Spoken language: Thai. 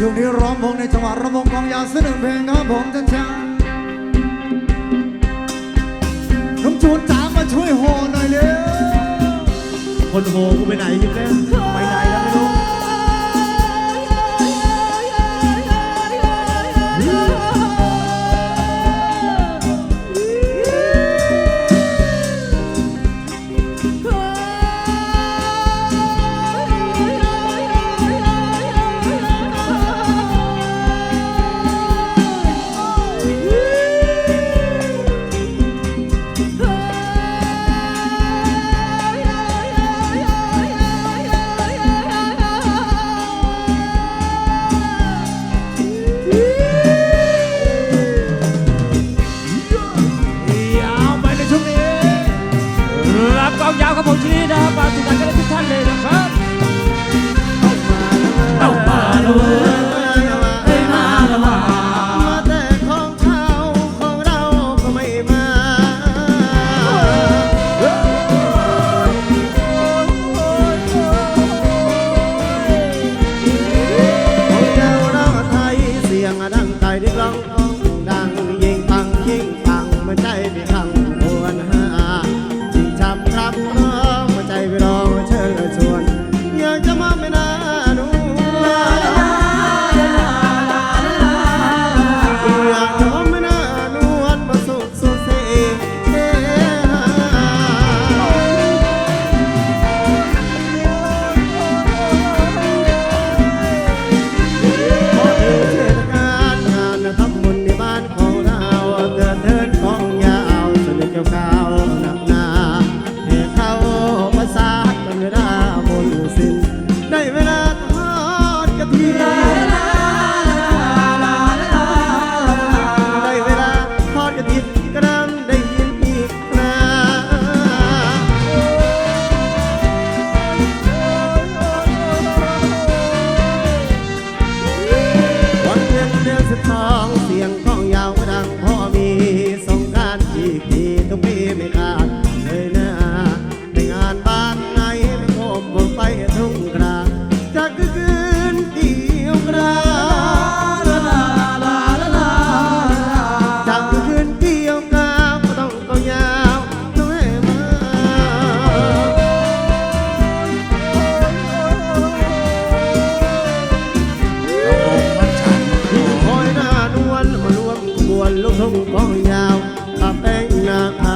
ช่วงนี้ร้องวงในจังหวะระวงกองยาวเสนอเพลงครับผมจ้าจ้าน้องจูนจ๋ามาช่วยโหหน่อยเร็วคนโหกูไปไหนยิ้มเล่นไปไหน รับกองยาวครับผมที่นี่นะครับฝากติดามกันได้ทุกท่านเลยนะครับ เข้ามาแล้าเลย สตางเสียง วนมารวมขบวนลูกทุ่งกองยาวกับแป้งนา